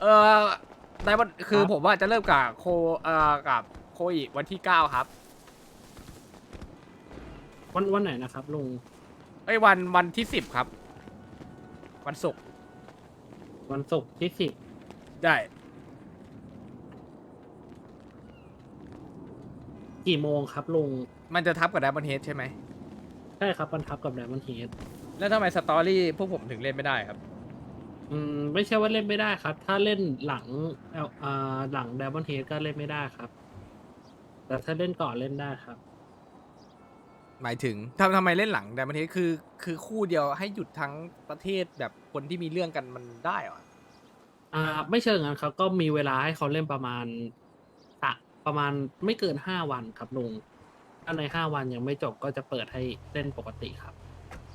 เออได้วันคือครับผมว่าจะเริ่มกับโคเอ่อกับโคอีวันที่เก้าครับวันวันไหนนะครับลุงเอ้ยวันวันที่สิบครับ วันศุกร์วันศุกร์ที่สิบได้กี่โมงครับลุงมันจะทับกับดับเบิลเฮดใช่ไหม ใช่ครับมันทับกับไดมอนด์เฮดแล้วทำไมสตอรี่พวกผมถึงเล่นไม่ได้ครับ อืมไม่ใช่ว่าเล่นไม่ได้ครับ ถ้าเล่นหลังเอ่ออ่าหลังไดมอนด์เฮดก็เล่นไม่ได้ครับ แต่ถ้าเล่นก่อนเล่นได้ครับ หมายถึงทำทำไมเล่นหลังดับเบิลเฮดคือ คือคู่เดียวให้หยุดทั้งประเทศแบบคนที่มีเรื่องกันมันได้เหรออ่า ไม่เชิงงั้นครับ ก็มีเวลาให้เขาเล่นประมาณอะประมาณไม่เกินห้าวันครับลุงถ้าในห้าวันยังไม่จบก็จะเปิดให้เล่นปกติครับ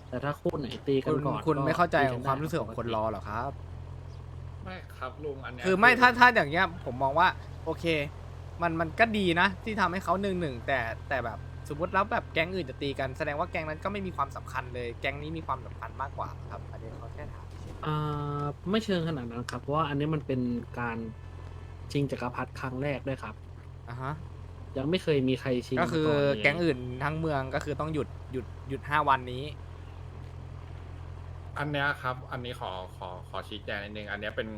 แต่ถ้าคู่ไหนตีกัคุนณก่อนคุณก็ไม่เข้าใจตีขกัองได้ความรู้สึกของปคนรอเหรอครับ ไม่ครับลุงอันเนี้ยคือไม่ถ้าถ้าอย่างเงี้ยผมมองว่าโอเค มันมันก็ดีนะ ที่ทำให้เขาหนึ่งหนึ่งแต่แต่แบบสมมติแล้วแบบแก๊งอื่นจะตีกันแสดงว่าแก๊งนั้นก็ไม่มีความสำคัญเลยแก๊งนี้มีความสำคัญมากกว่าครับอันนี้เขาแค่ถามอ่าไม่เชิงขนาดนั้นครับ เพราะว่าอันนี้มันเป็นการชิงจักรพรรดิครั้งแรกด้วยครับ อะฮะยังไม่เคยมีใครชิงก็คือมาก่นเลยแก๊งอื่นทั้งเมืองก็คือต้องหยุดหยุดหยุดห้าวันนี้ อันเนี้ยครับ อันนี้ขอขอขอชี้แจงนิดนึง อันเนี้ยเป็น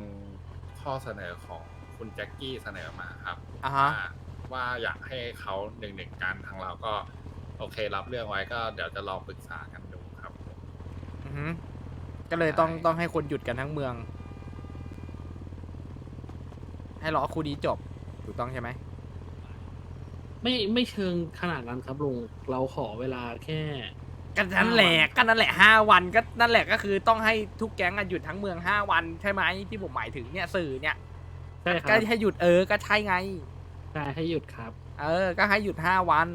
ข้อเสนอของคุณแจ็คกี้เสนอมาครับอ่าฮะ ว่าว่าอยากให้เขาหนึ่งหนึ่งกันทางเราก็ โอเครับเรื่องไว้ก็เดี๋ยวจะลองปรึกษากันดูครับ อือฮึก็เลยต้องใช่ ต้องให้คนหยุดกันทั้งเมือง ให้รอคู่นี้จบ ถูกต้องใช่ไหมไม่ไม่เชิงขนาดนั้นครับลุงเราขอเวลาแค่ ก็นั่นแหละห้าวันก็นั่นแหละห้าวันก็นั่นแหละก็คือต้องให้ทุกแก๊งอะหยุดทั้งเมืองห้าวันใช่ไหมที่ผมหมายถึงเนี่ยสื่อเนี่ยใช่คก็รับให้หยุดเออก็ใช่ไง ใช่ให้หยุดครับ เออ ก็ให้หยุดห้าวัน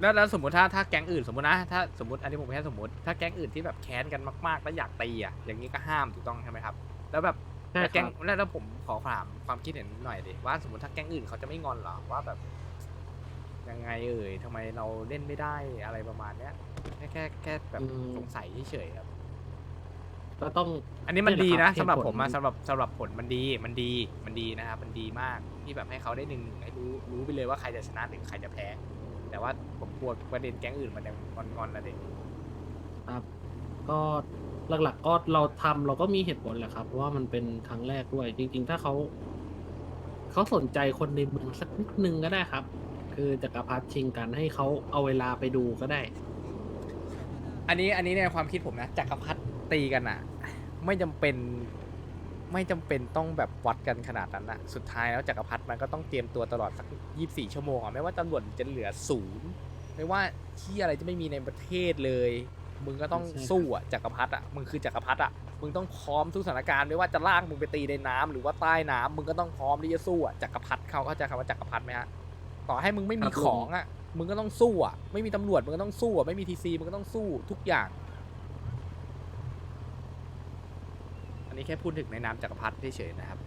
แล้วแล้วสมมติถ้าถ้าแก๊งอื่นสมมตินะถ้าสมมติอันนี้ผมแค่สมมติถ้าแก๊งอื่นที่แบบแค้นกันมากๆ แล้วอยากตีอะอย่างนี้ก็ห้ามถูกต้องใช่ไหมครับ แล้วแบบ ใช่แล้วคแก๊รังบแล้วแล้วผมขอถามความคิดเห็นหน่อยดิว่าสมมติถ้าแก๊งอื่นเขาจะไม่งอนเหรอว่าแบบ ยังไงเอ่ยทำไมเราเล่นไม่ได้อะไรประมาณเนี้ยแค่แค่แค่แบบสงสัยเฉยๆครับ ก็ต้อง อันนี้มันดีนะนี่แหละครับสำหรับเหตุผลผมอะสำหรับสำหรับผลมันดีมันดีมันดีนะครับมันดีมากที่แบบให้เขาได้หนึ่งหนึ่งให้รู้รู้ไปเลยว่าใครจะชนะหรือใครจะแพ้ แต่ว่าผมกลัวประเด็นแก๊งอื่นมันยังงอนๆแล้วเด็ก ครับก็ หลักๆก็เราทำเราก็มีเหตุผลแหละครับเพราะว่ามันเป็นครั้งแรกด้วย จริง ๆ ถ้าเขาเขาสนใจคนในเมืองสักนิดนึงก็ได้ครับ คือจักรพรรดิชิงกันให้เขาเอาเวลาไปดูก็ได้ อันนี้อันนี้ในความคิดผมนะจักรพรรดิตีกันอะไม่จำเป็นไม่จำเป็นต้องแบบวัดกันขนาดนั้นอะสุดท้ายแล้วจักรพรรดิมันก็ต้องเตรียมตัวตลอดสักยี่สี่ชั่วโมงอะไม่ว่าตำรวจจะเหลือศูนย์ไม่ว่าที่อะไรจะไม่มีในประเทศเลย มึงก็ต้องใช่ครับสู้อะจักรพรรดิอะมึงคือจักรพรรดิอะมึงต้องพร้อมทุกสถานการณ์ไม่ว่าจะลากมึงไปตีในน้ำหรือว่าใต้น้ำมึงก็ต้องพร้อมที่จะสู้อะจักรพรรดิเขาเข้าใจคำว่าจักรพรรดิไหมฮะต่อให้มึงไม่มีของอะมึงก็ต้องสู้อะไม่มีตำรวจมึงก็ต้องสู้อะไม่มีทีซีมึงก็ต้องสู้ทุกอย่าง อันนี้แค่พูดถึงในนามจักรพรรดิเฉยๆนะครับ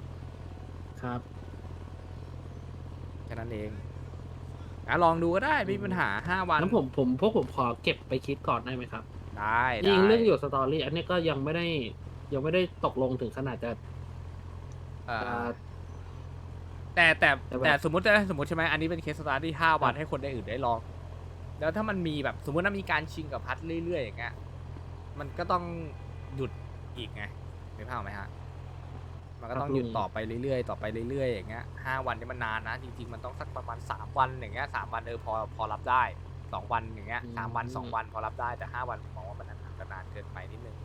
ครับ แค่นั้นเองอะลองดูก็ได้ไม่มีปัญหาห้าวันนั้นผมผมพวกผมขอเก็บไปคิดก่อนได้ไหมครับ ได้จริงได้เรื่องอยู่สตอรี่อันนี้ก็ยังไม่ได้ยังไม่ได้ตกลงถึงขนาดจะเอ่อจะแต่แต่แต่แบบ แต่สมมตินะสมมติใช่ไหมอันนี้เป็นเคสสตาร์ทที่ห้าวันครับให้คนได้อื่นได้ลอง แล้วถ้ามันมีแบบสมมติว่ามีการชิงกับพัดเรื่อยๆอย่างเงี้ยมันก็ต้องหยุดอีกไงไม่ภาพไหมฮะมันก็ต้องหยุดต่อไปเรื่อยๆต่อไปเรื่อยๆอย่างเงี้ยห้าวันนี่มันนานนะจริงๆมันต้องสักประมาณสามวันอย่างเงี้ยสามวันเออพอพอรับได้ สองวันอย่างเงี้ยสามวันสองวันพอรับได้แต่ห้าวันผมมองว่ามันอาจจะนานเกินไปนิดนึง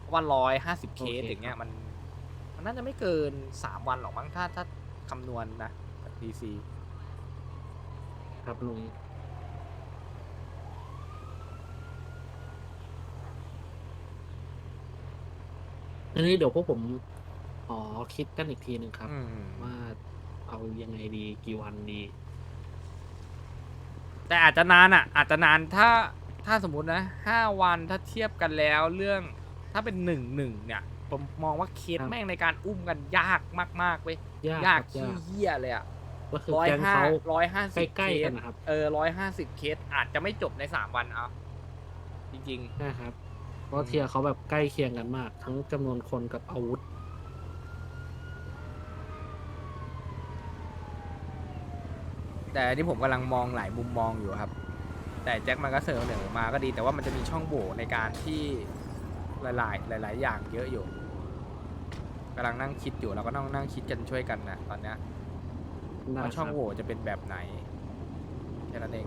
เพราะว่าร้อยห้าสิบเคสอย่างเงี้ยมัน มันน่าจะไม่เกินสามวันหรอกมั้งถ้าถ้าคำนวณนะกับ PC ครับลุงอันนี้เดี๋ยวพวกผมขอคิดกันอีกทีหนึ่งครับอืมว่าเอายังไงดีกี่วันดี แต่อาจจะนานอะ อาจจะนานถ้าถ้าสมมตินะห้าวันถ้าเทียบกันแล้วเรื่องถ้าเป็นหนึ่งหนึ่งเนี่ย ผมมองว่าเคสครับแม่งในการอุ้มกันยากมากๆเว้ยยากยากครับขี้เหี้ยเลยอะผก็คือร้อยแก๊งห้าเขาร้อยห้าใสิบกล้เคๆกัสนนะครับเออร้อยห้าสิบเคสอาจจะไม่จบในสามวันเอาจริงใช่ครับเพราะเทียร์เขาแบบใกล้เคียงกันมาก ทั้งจำนวนคนกับอาวุธ แต่อันนี้ผมกำลังมองหลายมุมมองอยู่ครับ แต่แจ็คมันก็เสนอมาก็ดี แต่ว่ามันจะมีช่องโหว่ในการที่หลาย ๆ หลาย ๆ อย่างเยอะอยู่กำลังนั่งคิดอยู่เราก็ต้องนั่งคิดกันช่วยกันนะตอนเนี้ยว่าช่องโหว่จะเป็นแบบไหนแค่นั้นเอง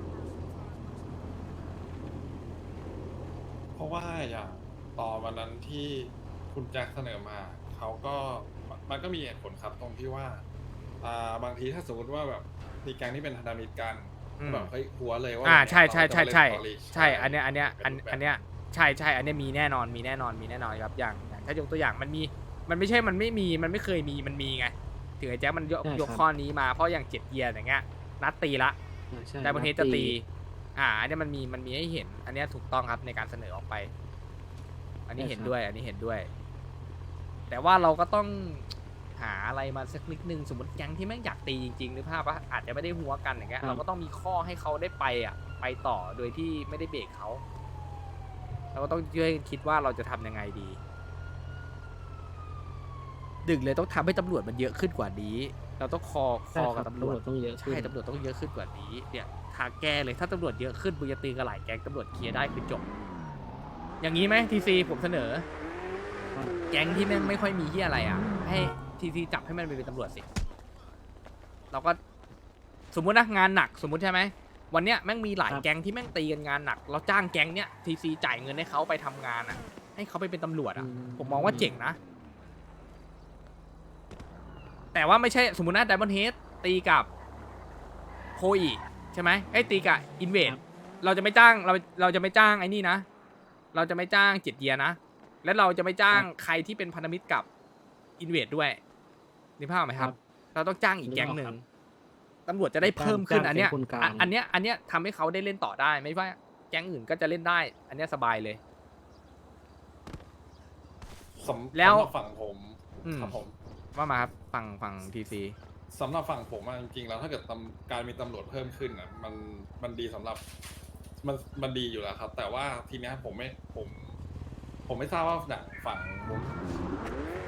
เพราะว่าอย่างตอนวันนั้นที่คุณแจ็คเสนอมา เขาก็มันมันก็มีเหตุผลครับตรงที่ว่า อ่าบางทีถ้าสมมติว่าแบบ มีแก๊งที่เป็นพันธมิตรกันอืม แบบเฮ้ยหัวเลยว่าอ่าวันเนี้ยใช่ใช่ใช่เราจะใช่เล่น Story ใช่อันเนี้ยอันเนี้ยอันเป็รูปแบบอันเนี้ยใช่ใช่อันเนี้ยมีแน่นอนมีแน่นอนมีแน่นอนครับอย่างอย่างถ้ายกตัวอย่างมันมีมันไม่ใช่มันไม่มีมันไม่เคยมีมันมีไงถึงไอ้แจ็คมันยกใช่ครับ ยกข้อนี้มาเพราะอย่างเจ็ดเยียร์อย่างเงี้ยนัดตีละอ่าใช่แต่บางทีนัดจะตี อ่าอันเนี้ยมันมีมันมีให้เห็น อันเนี้ยถูกต้องครับในการเสนอออกไป อันนี้เห็นด้วย อันนี้เห็นด้วย แต่ว่าเราก็ต้อง หาอะไรมาสักนิดนึงสมมติแก๊งที่แม่งอยากตีจริงๆหรือภาพว่าอาจจะไม่ได้หัวกันอย่างเงี้ยครับเราก็ต้องมีข้อให้เขาได้ไปอะ ไปต่อโดยที่ไม่ได้เบรกเขาเราก็ต้องช่วยคิดว่าเราจะทำยังไงดีดึกเลยต้องทำให้ตำรวจมันเยอะขึ้นกว่านี้ เราต้องคอคใช่อครักับบตำรวจต้องเยอะขึ้นใช่ตำรวจต้องเยอะขึ้นกว่านี้เนี่ยทางแก้เลยถ้าตำรวจเยอะขึ้นมึงจะตีกับหลายแก๊งตำรวจเคลียร์ได้คือจบ อย่างนี้ไหมทีซีผมเสนอครับแก๊งที่แม่งไม่ค่อยมีที่อะไรอะ ให้ ทีซีจับให้มันไปเป็นตำรวจสิ เราก็สมมุตินะงานหนักสมมุติใช่ไหมวันเนี้ยแม่งมีหลายครับ แก๊งที่แม่งตีกันงานหนัก เราจ้างแก๊งเนี้ยทีซีจ่ายเงินให้เขาไปทำงานอะ ให้เขาไปเป็นตำรวจอะ ผมมองว่าเจ๋งนะ แต่ว่าไม่ใช่สมมุตินะไดมอนเฮดตีกับโคอีใช่ไหมไอ้ยตีกับอินเวดครับ เราจะไม่จ้างเราเราจะไม่จ้างไอ้นี่นะ เราจะไม่จ้างเจ็ดเยียร์นะ และเราจะไม่จ้างใครที่เป็นพันธมิตรกับอินเวดด้วย นึกภาพไหมครับ เราต้องจ้างอีกแก๊งหนึ่งตำรวจจะได้เพิ่มขึ้นจ้างอันเนี้ยเป็นคนกลางอะอันเนี้ยอันเนี้ยทำให้เขาได้เล่นต่อได้ไม่ว่าแก๊งอื่นก็จะเล่นได้ อันเนี้ยสบายเลย สำแล้วสำหรับฝั่งผมอืม ครับผมว่ามาครับฝั่งฝั่งทีซีสำหรับฝั่งผมอะจริงๆแล้วถ้าเกิดตำการมีตำรวจเพิ่มขึ้นอะมันมันดีสำหรับมันมันดีอยู่แล้วครับ แต่ว่าทีเนี้ยผมไม่ผม ผมไม่ทราบว่าอย่างฝั่งมุม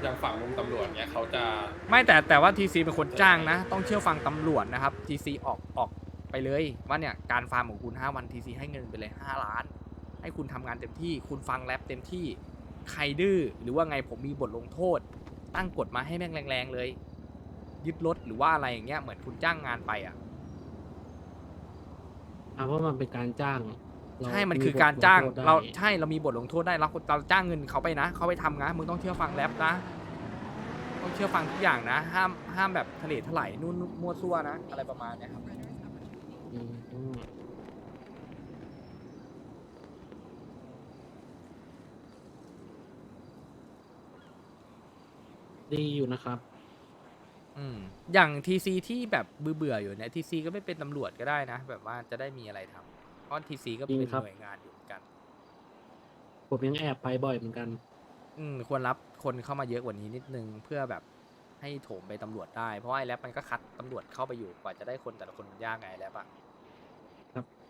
อย่างฝั่งมุมตำรวจเนี้ยเขาจะไม่แต่แต่ว่าทีซีเป็นคนจ้างนะ ต้องเชื่อฟังตำรวจนะครับทีซีออกออกไปเลยว่าเนี่ยการฟาร์มของคุณ 5 วันทีซีให้เงินไปเลย 5 ล้าน ให้คุณทำงานเต็มที่ คุณฟังแรปเต็มที่ใครดื้อหรือว่าไงผมมีบทลงโทษ ตั้งกฎมาให้แม่งแรงๆเลย ยึดรถหรือว่าอะไรอย่างเงี้ยเหมือนคุณจ้างงานไปอะ อ่าเพราะมันเป็นการจ้างเา ใช่ มันคือการจ้างบทลโทษได้เราใช่ เรามีบทลงโทษได้ เราเราจ้างเงินเขาไปนะ เขาไปทำนะ มึงต้องเชื่อฟังแรปนะ ต้องเชื่อฟังทุกอย่างนะ ห้าม ห้ามแบบทะเลถลายนู่นมั่วซั่วนะ อะไรประมาณเนี้ยครับอืมอืมดีอยู่นะครับ อืม อย่างทีซีที่แบบเบื่อๆอยู่เนี่ยทีซีก็ไม่เป็นตำรวจก็ได้นะ แบบว่าจะได้มีอะไรทำ เพราะทีซีก็เป็นจริงครับหน่วยงานอยู่เหมือนกัน ผมยังแอบไปบ่อยเหมือนกัน อืมควรรับคนเข้ามาเยอะกว่านี้นิดนึงเพื่อแบบให้โถมไปตำรวจได้ เพราะว่าไอ้แรปมันก็คัดตำรวจเข้าไปอยู่กว่าจะได้คนแต่ละคนมันยากไงไอ้แรปอะครับ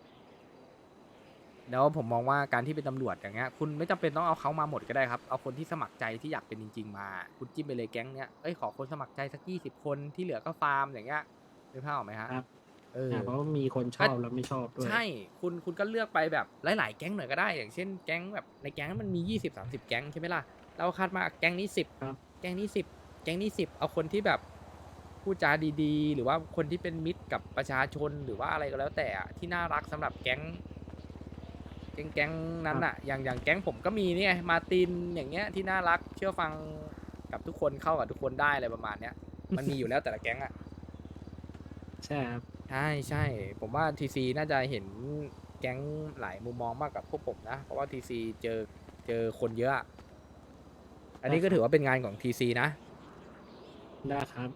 แล้วผมมองว่าการที่เป็นตำรวจอย่างเงี้ย คุณไม่จำเป็นต้องเอาเขามาหมดก็ได้ครับ เอาคนที่สมัครใจที่อยากเป็นจริง ๆ มา คุณจิ้มไปเลยแก๊งเนี้ยเอ้ยขอคนสมัครใจสักยี่สิบคนที่เหลือก็ฟาร์มอย่างเงี้ยนึกภาพออกไหมฮะ ครับ เอออ่าเพราะว่ามีคนชอบแล้วไม่ชอบด้วย ใช่ คุณคุณก็เลือกไปแบบหลายๆแก๊งหน่อยก็ได้ อย่างเช่นแก๊งแบบในแก๊งมันมียี่สิบสามสิบแก๊งใช่ไหมล่ะ เราคัดมาแก๊งนี้สิบครับแก๊งนี้สิบแก๊งนี้สิบเอาคนที่แบบพูดจาดีๆ หรือว่าคนที่เป็นมิตรกับประชาชนหรือว่าอะไรก็แล้วแต่อะที่น่ารักสำหรับแก๊งแก๊งแก๊งนั้นอะอย่างอย่างแก๊งผมก็มีเนี่ยมาร์ตินอย่างเงี้ยที่น่ารักเชื่อฟังกับทุกคนเข้ากับทุกคนได้อะไรประมาณเนี้ย มันมีอยู่แล้วแต่ละแก๊งอะใช่ครับ ใช่ใช่ผมว่าทีซีน่าจะเห็นแก๊งหลายมุมมองมากกับพวกผมนะ เพราะว่าทีซีเจอเจอคนเยอะอะอันนี้ก็ถือว่าเป็นงานของทีซีนะ ได้ครับ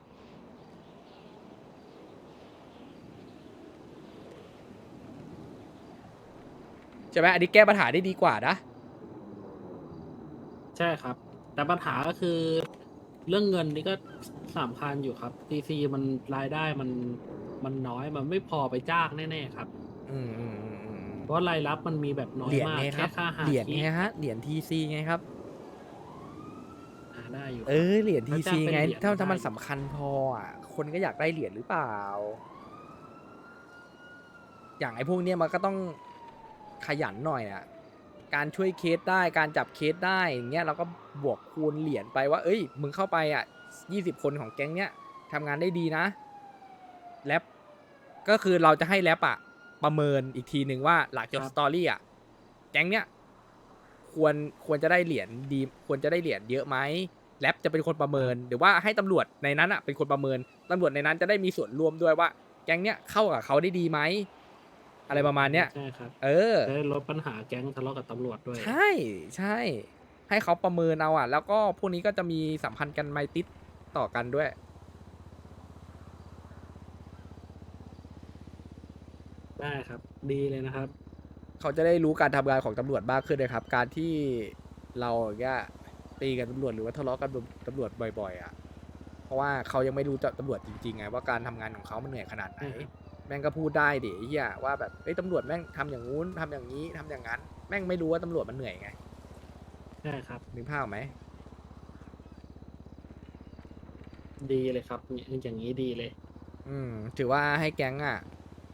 ใช่ไหมอันนี้แก้ปัญหาได้ดีกว่านะ ใช่ครับ แต่ปัญหาก็คือ เรื่องเงินนี่ก็สำคัญอยู่ครับ TC มันรายได้มัน มันน้อยมันไม่พอไปจ้างแน่ๆครับ อืมอืมอืมอืมอืมเพราะรายรับมันมีแบบน้อยเหรียญมากไงคแค่รับ ค่าหาเหรียญที่ไงฮะ เหรียญทีซีไงครับ หาได้อยู่เออ เหรียญทีถ้าจ้าซีงเป็นไงเหรียญถ้าได้ถ้ามันสำคัญพออะ คนก็อยากได้เหรียญหรือเปล่า อย่างไอ้พวกเนี้ยมันก็ต้องขยันหน่อยอะ การช่วยเคสได้ การจับเคสได้อย่างเงี้ยเราก็บวกคูณเหรียญไปว่า เอ้ย มึงเข้าไปอะยี่สิบคนของแก๊งเนี้ยทำงานได้ดีนะ แรปก็คือเราจะให้แรปอะประเมินอีกทีหนึ่งว่าหลังจบสตอรี่อะแก๊งเนี้ยควรควรจะได้เหรียญดีควรจะได้เหรียญเยอะไหมแรปจะเป็นคนประเมินหรือว่าให้ตำรวจในนั้นอะเป็นคนประเมินตำรวจในนั้นจะได้มีส่วนร่วมด้วยว่า แก๊งเนี้ยเข้ากับเขาได้ดีไหมอะไรประมาณเนี้ยใช่ครับเออจะได้ลดปัญหาแก๊งทะเลาะกับตำรวจด้วย ใช่ใช่ ให้เขาประเมินเอาอะ แล้วก็พวกนี้ก็จะมีสัมพันธ์กันไมตริดต่อกันด้วย ได้ครับ ดีเลยนะครับ เขาจะได้รู้การทำงานของตำรวจมากขึ้นนะครับ การที่เราอย่างเงี้ยตีกับตำรวจหรือว่าทะเลาะกับตำรวจบ่อยๆอะ เพราะว่าเขายังไม่รู้จักตำรวจจริงๆไงว่าการทำงานของเขามันเหนื่อยขนาดไหน อืม แม่งก็พูดได้ดิไอ้เฮียว่าแบบเอ้ยตำรวจแม่งทำอย่างงู้นทำอย่างนี้ทำอย่างนั้น แม่งไม่รู้ว่าตำรวจมันเหนื่อยไงใช่ครับ นึกภาพออกไหม ดีเลยครับอย่างนี้ดีเลย อืมถือว่าให้แก๊งอะ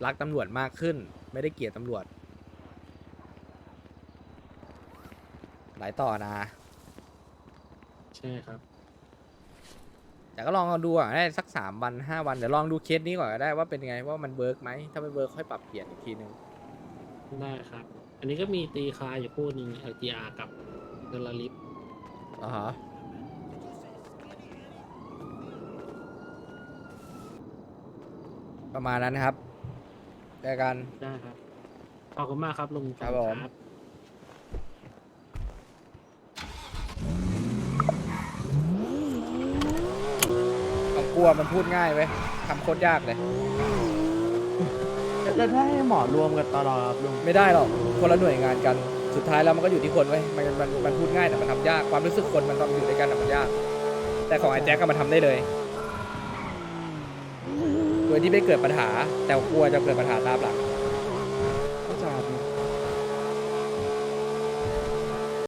รักตำรวจมากขึ้น ไม่ได้เกลียดตำรวจ หลายต่อนะ ใช่ครับ แต่ก็ลองเอาดูอะได้สักสามวันห้าวันเดี๋ยวลองดูเคสนี้ก่อนก็ได้ว่าเป็นไงว่ามันเวิร์กไหมถ้าไม่เวิร์กค่อยปรับเปลี่ยนอีกทีนึงได้ครับ อันนี้ก็มีตีคาอยู่คู่หนึ่ง LGR กับเดลลิฟอ่าฮะประมาณนั้นนะครับ เจอกัน ได้ครับ ขอบคุณมากครับลุงครับผมต้องกลัวมันพูดง่ายไหมทำโคตรยากเลย แล้วถ้าให้หมอรวมกันตลอดครับลุงไม่ได้หรอก คนละหน่วยงานกัน สุดท้ายแล้วมันก็อยู่ที่คนไว้ยมันมันมันพูดง่ายแต่มันทำยาก ความรู้สึกคนมันต้องอยู่ด้วยกันแต่มันยาก แต่ของไอ้แจ็คก็มันทำได้เลย โดยที่ไม่เกิดปัญหา แต่กลัวจะเกิดปัญหาตามหลัง